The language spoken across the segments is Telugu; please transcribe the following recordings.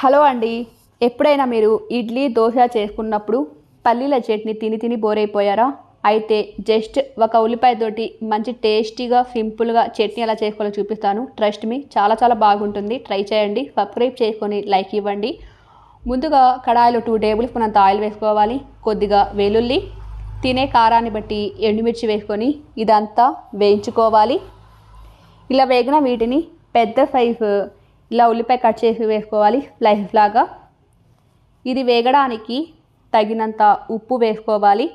హలో అండి. ఎప్పుడైనా మీరు ఇడ్లీ దోశ చేసుకున్నప్పుడు పల్లీల చట్నీ తిని తిని బోర్ అయిపోయారా అయితే జస్ట్ ఒక ఉల్లిపాయ తోటి మంచి టేస్టీగా సింపుల్గా చట్నీ ఎలా చేసుకోవాలో చూపిస్తాను. ట్రస్ట్ మీ చాలా చాలా బాగుంటుంది. ట్రై చేయండి. సబ్స్క్రైబ్ చేసుకొని లైక్ ఇవ్వండి. ముందుగా కడాయిలో టూ టేబుల్ స్పూన్ అంత ఆయిల్ వేసుకోవాలి. కొద్దిగా వెల్లుల్లి తినే కారాన్ని బట్టి ఎండుమిర్చి వేసుకొని ఇదంతా వేయించుకోవాలి. ఇలా వేగిన వీటిని పెద్ద సైజు ఇలా ఉల్లిపాయ కట్ చేసి వేసుకోవాలి స్లైస్ లాగా. ఇది వేగడానికి తగినంత ఉప్పు వేసుకోవాలి.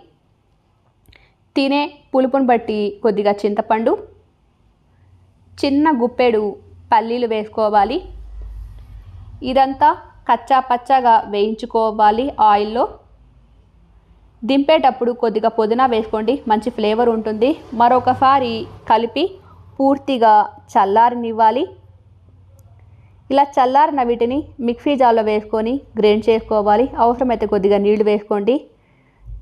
తినే పులుపుని బట్టి కొద్దిగా చింతపండు చిన్న గుప్పెడు పల్లీలు వేసుకోవాలి. ఇదంతా కచ్చా పచ్చగా వేయించుకోవాలి ఆయిల్లో. దింపేటప్పుడు కొద్దిగా పుదీనా వేసుకోండి మంచి ఫ్లేవర్ ఉంటుంది. మరొకసారి కలిపి పూర్తిగా చల్లారనివ్వాలి. ఇలా చల్లారిన వీటిని మిక్సీ జార్లో వేసుకొని గ్రైండ్ చేసుకోవాలి. అవసరమైతే కొద్దిగా నీళ్ళు వేసుకోండి.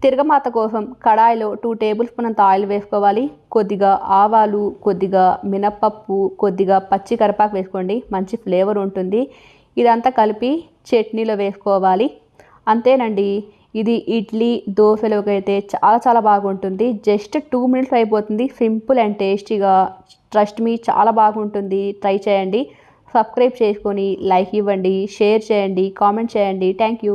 తిరగమాత కోసం కడాయిలో టూ టేబుల్ స్పూన్ అంత ఆయిల్ వేసుకోవాలి. కొద్దిగా ఆవాలు కొద్దిగా మినప్పప్పు కొద్దిగా పచ్చి కరిపాకు వేసుకోండి. మంచి ఫ్లేవర్ ఉంటుంది. ఇదంతా కలిపి చట్నీలో వేసుకోవాలి. అంతేనండి ఇది ఇడ్లీ దోశలోకి అయితే చాలా చాలా బాగుంటుంది. జస్ట్ టూ మినిట్స్ అయిపోతుంది. సింపుల్ అండ్ టేస్టీగా. ట్రస్ట్ మీ చాలా బాగుంటుంది. ట్రై చేయండి. సబ్స్క్రైబ్ చేసుకొని లైక్ ఇవ్వండి షేర్ చేయండి కామెంట్ చేయండి. Thank you